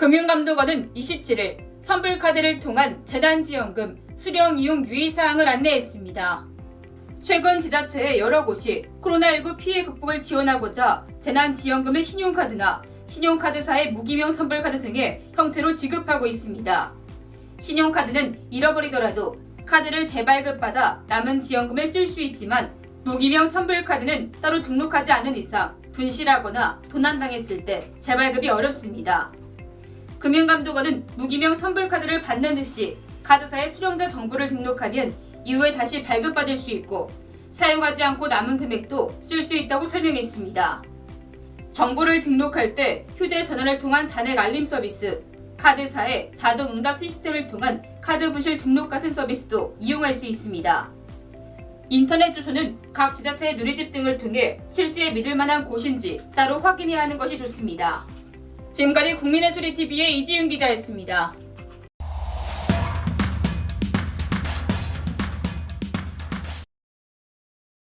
금융감독원은 27일 선불카드를 통한 재단지원금 수령 이용 유의사항을 안내했습니다. 최근 지자체의 여러 곳이 코로나19 피해 극복을 지원하고자 재난지원금을 신용카드나 신용카드사의 무기명 선불카드 등의 형태로 지급하고 있습니다. 신용카드는 잃어버리더라도 카드를 재발급받아 남은 지원금을 쓸 수 있지만 무기명 선불카드는 따로 등록하지 않은 이상 분실하거나 도난당했을 때 재발급이 어렵습니다. 금융감독원은 무기명 선불카드를 받는 즉시 카드사의 수령자 정보를 등록하면 이후에 다시 발급받을 수 있고 사용하지 않고 남은 금액도 쓸 수 있다고 설명했습니다. 정보를 등록할 때 휴대전화를 통한 잔액 알림 서비스, 카드사의 자동 응답 시스템을 통한 카드 부실 등록 같은 서비스도 이용할 수 있습니다. 인터넷 주소는 각 지자체의 누리집 등을 통해 실제 믿을 만한 곳인지 따로 확인해야 하는 것이 좋습니다. 지금까지 국민의 소리 TV의 이지윤 기자였습니다.